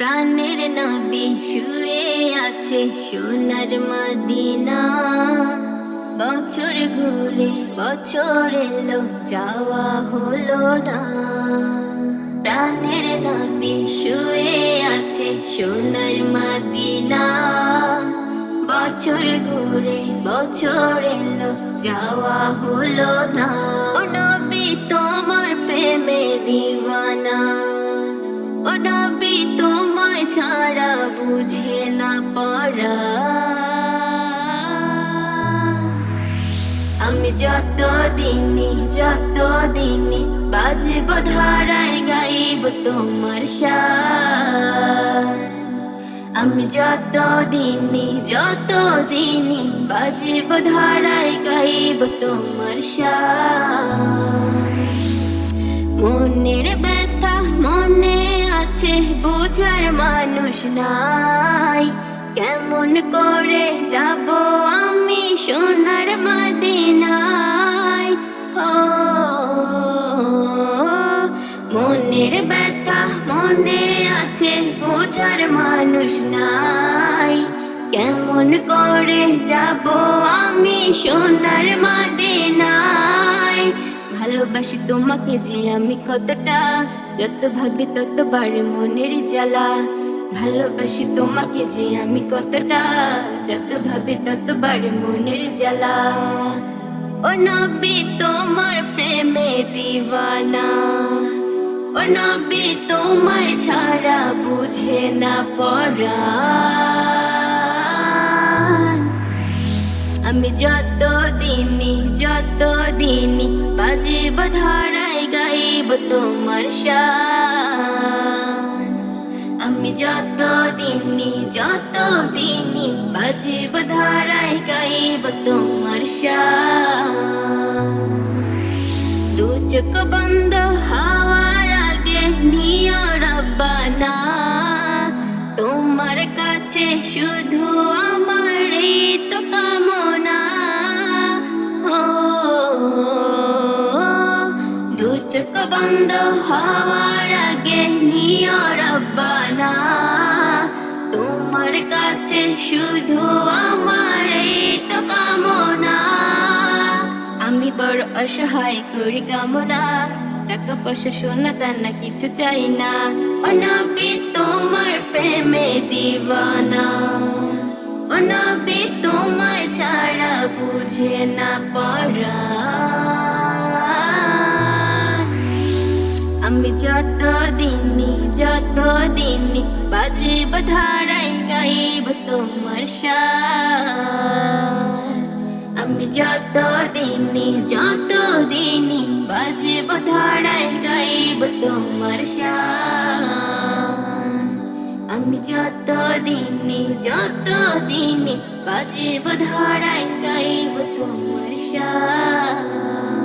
প্রাণের নবী শুয়ে আছে সোনার মদিনা। বছর ঘুরে বছর এলো, যাওয়া হলো না। প্রাণের নবী শুয়ে আছে সোনার মদিনা। বছর ঘুরে বছর এলো, যাওয়া হলো না। ও তোমার প্রেমে দিওয়ানা। ও নবী তোমায় ছাড়া বুঝে না পড়া আমি যত দিনই যত দিনই বাজব ধারায় গাইব তোমার শান আমি যত দিনই যত দিনই বাজব ধারায় গাইব তোমার শান বোঝার মানুষ নাই। কেমন করে যাব আমি সোনার মদিনায়? ও মনের ব্যথা মনে আছে, বোঝার মানুষ নাই। কেমন করে যাব আমি সোনার মদিনায়? ভালোবাসি তোমাকে যে আমি কতটা। যত ভাবি তত বাড়ে মনের জ্বালা। ভালোবাসি তোমাকে যে আমি কতটা। যত ভাবি তত বাড়ে মনের জ্বালা। ও নবী, তোমার প্রেমে দিওয়ানা। ও নবী, তোমায় ছাড়া বুঝে না পড়া। আমি যত দিনই যত বাজিব ধারায় গাইব তোমার আমি যত দিনই যত দিনই বাজিব ধারায় গাইব তোমার শান চোখ বন্ধ হওয়ার আগে নিয় রব্বানা তোমার কাছে শুধু আমার তো কামনা বন্ধ হওয়ার আগে নিয় রব্বানা। তোমার কাছে শুধু আমার এই তো কামনা। আমি বড় অসহায় করি কামনা। টাকা পয়সা, সোনা, দানা কিছু চাই না। অনবি তোমার প্রেমে দিবানা। অনবি তোমায় ছাড়া বুঝে না পড়া আমি যত দিনই যত দিনই বাজিব ধারায় গাইব তোমার আমি যত দিনই যত দিনই বাজিব ধারায় গাইব তোমার আমি যত দিনই যত দিনই বাজিব ধারায় গাইব তোমার শান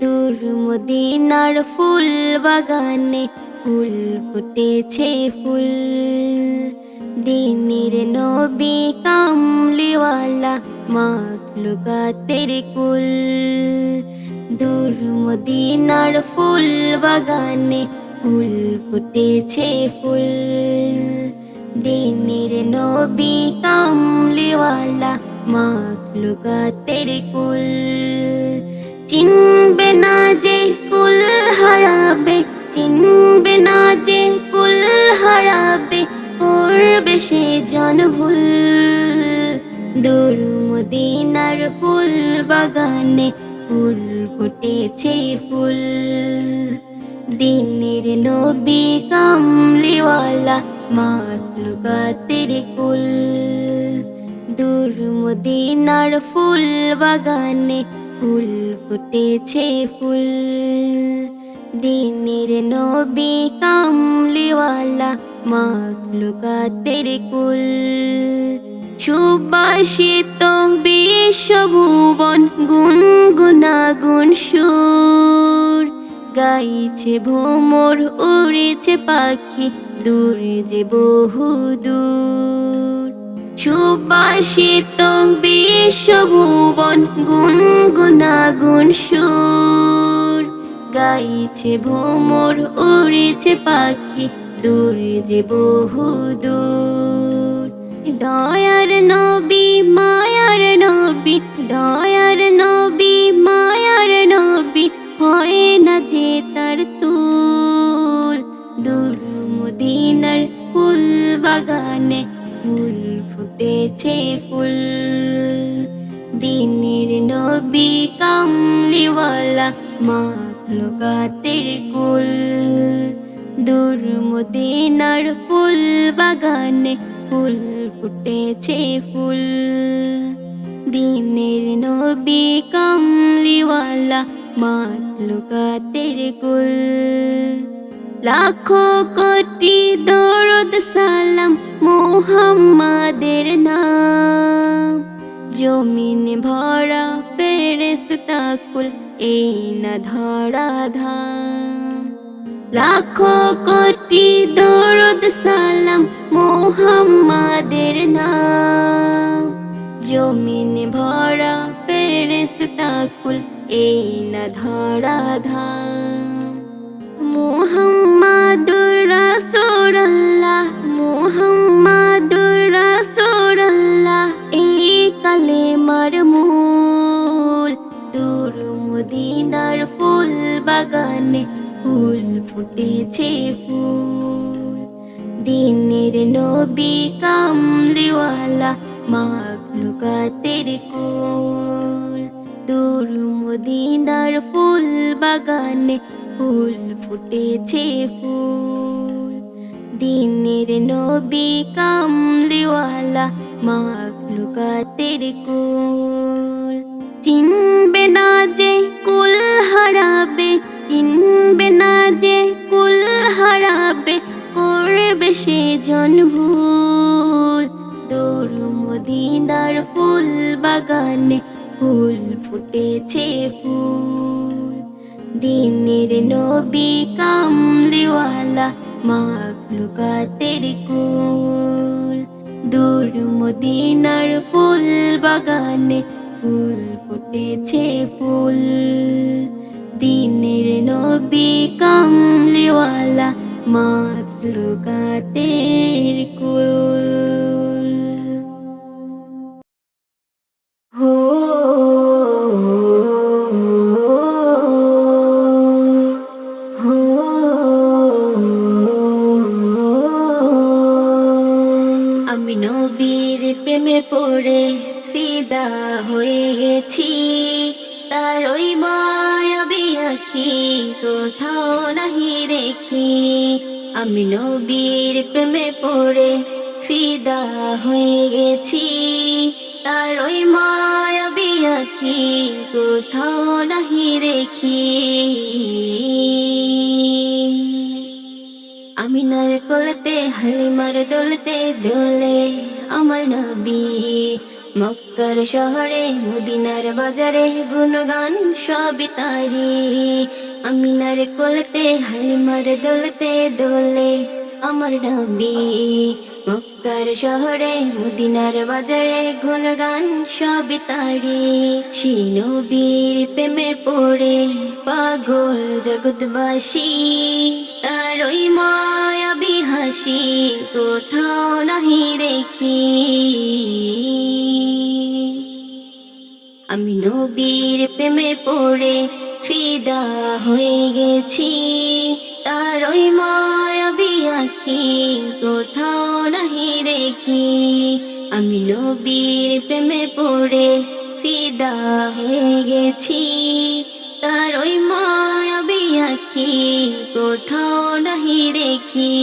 দূর মদিনার ফুল বাগানে ফুল ফুটেছে ফুল। দিনের নবী কামলিওয়ালা মাখলুকাতের কুল। দূর মদিনার ফুল বাগানে ফুল ফুটেছে ফুল। দিনের নবী কামলিওয়ালা মাখলুকাতের কুল। চিনবে না যে কুল হারাবে, চিনবে না যে কুল হারাবে করবে সে জন ভুল দূর মদিনার ফুল বাগানে ফুল ফুটেছে ফুল। দিনের নবী কামলিওয়ালা মাখলুকাতের কুল। দূর মদিনার ফুল বাগানে ফুল ফুটেছে ফুল। দিনের নবী কামলিওয়ালা মাখলুকাতের কুল। সুবাসিত বিশ্বভুবন গুনগুনাগুন সুর। গাইছে ভোমর উড়েছে পাখি দূরে যে বহু দূর সুবাসিত বিশ্বভুবন গুনগুনাগুন সুর। গাইছে ভোমর উড়েছে পাখি দূর যে বহু দূর। দয়ার নবী, মায়ার নবী, দয়ার নবী, মায়ার নবী, হয় না যে তার তুল। দূর মদিনার ফুল বাগানে ফুটেছে ফুল। দিনের নবী কামলিওয়ালা মাখলুকাতের কুল। দূর মদিনার ফুল বাগানে ফুল ফুটেছে ফুল। দিনের নবী কামলিওয়ালা মাখলুকাতের কুল। লাখো কোটি দরুদ সালাম মোহাম্মদের নাম। জমিন ভরা ফেরেস্তা কুল, এই না ধরা ধাম। লাখো কোটি দরুদ সালাম মোহাম্মদের নাম। জমিন ভরা ফেরেস্তা কুল, এই না ধরা ধাম। মুহাম্মাদুর রাসূলুল্লাহ মুহাম্মাদুর রাসূলুল্লাহ, এই কালেমার মূল। দূর মদিনার ফুল বাগানে ফুল ফুটেছে ফুল। দিনের নবী কামলিওয়ালা মাখলুকাতের কুল। দূর মদিনার ফুল বাগানে ফুল ফুটেছে ফুল। দিনের নবী কামলিওয়ালা মাখলুকাতের কুল। চিনবে না যে কুল হারাবে, চিনবে না যে কুল হারাবে, করবে সে জন ভুল দূর মদিনার ফুল বাগানে ফুল ফুটেছে ফুল। দিনের নবী কামলিওয়ালা মাখলুকাতের কুল। দূর মদিনার ফুল বাগানে ফুল ফুটেছে ফুল। দিনের নবী কামলিওয়ালা মাখলুকাতের কুল। প্রেমে পড়ে ফিদা হয়ে গেছি। তার ওই মায়াবী আখি কোথাও নাহি দেখি। আমিনার কোলতে হালিমার দোলতে, দোলে আমার নবী। মক্কার শহরে, মদিনার বাজারে গুণগান সবই তারি। আমিনার কোলতে হালিমার দোলতে, দোলে আমার নবী মক্কার শহরে মদিনার বাজারে গুণগান সবই তারি শিনবীর প্রেমে পড়ে পাগল জগৎবাসী তার ওই মায়াবী হাসি কোথাও নাহি দেখি আমি নবীর প্রেমে পড়ে ফিদা হয়ে গেছি তার ওই মায়াবী আখি কোথাও নাহি দেখি। আমি নবীর প্রেমে পড়ে ফিদা হয়ে গেছি। তার ওই মায়াবি আখি কোথাও নাহি দেখি।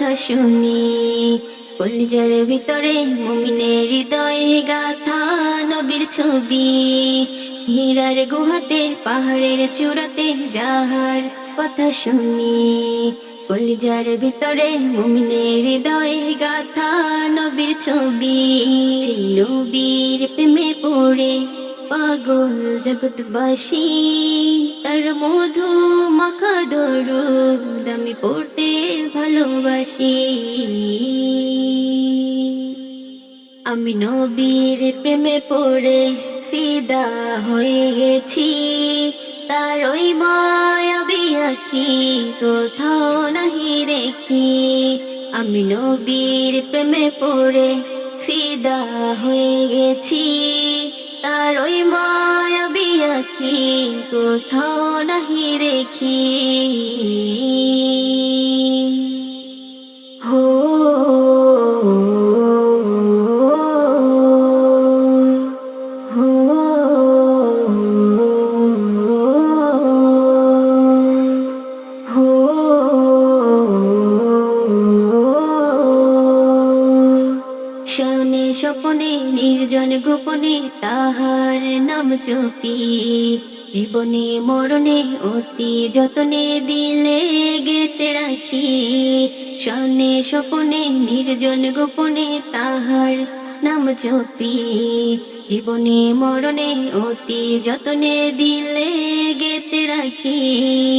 কথা শুনি। কলিজার ভিতরে মুমিনের হৃদয়ে গাথা নবীর ছবি। হীরার গুহাতে, পাহাড়ের চূড়াতে যাহার কথা শুনি। কলিজার ভিতরে মুমিনের হৃদয়ে গাথা নবীর ছবি। নবীর প্রেমে পড়ে পাগল জগৎবাসী। তার মধু মাখা দরুদ পড়তে ভালোবাসি। আমি নবীর প্রেমে পড়ে ফিদা হয়ে গেছি। তার ওই মায়াবি আখি কোথাও নাহি দেখি। আমি নবীর প্রেমে পড়ে ফিদা হয়ে গেছি। তার ওই মায়াবি আখি কোথাও নাহি দেখি। স্বপনে নির্জন গোপনে তাহার চপি, জীবনে মরণে অতি যতনে দিলে গেতে রাখি। স্বনে স্বপনে, নির্জন গোপনে তাহার নাম চপি। জীবনে মরণে অতি যতনে দিলে গেতে রাখি।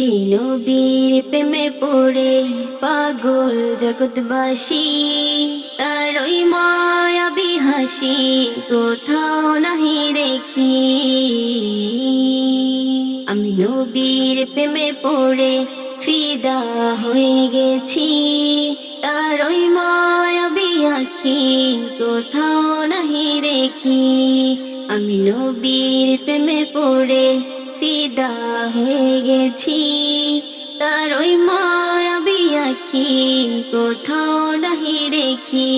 শিনবীর প্রেমে পড়ে পাগল জগৎবাসী। তার ওই মায়াবি হাসি কোথাও নাহি দেখি। আমি নবীর প্রেমে পড়ে ফিদা হয়ে গেছি। তার ওই মায়াবি আখি কোথাও নাহি দেখি। আমি নবীর প্রেমে পড়ে ফিদা হয়ে গেছি। তার ওই মায়াবি আখি কোথাও নাহি দেখি।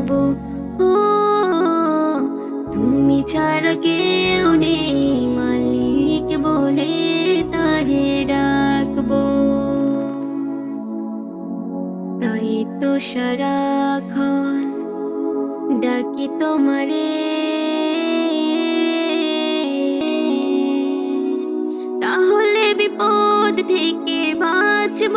ডাকবো ও, তুমি ছাড়া কেউ নেই, মালিক বলে তারে ডাকবো। তাই তো সারাক্ষণ ডাকি তোমারে। তাহলে বিপদ থেকে বাঁচব।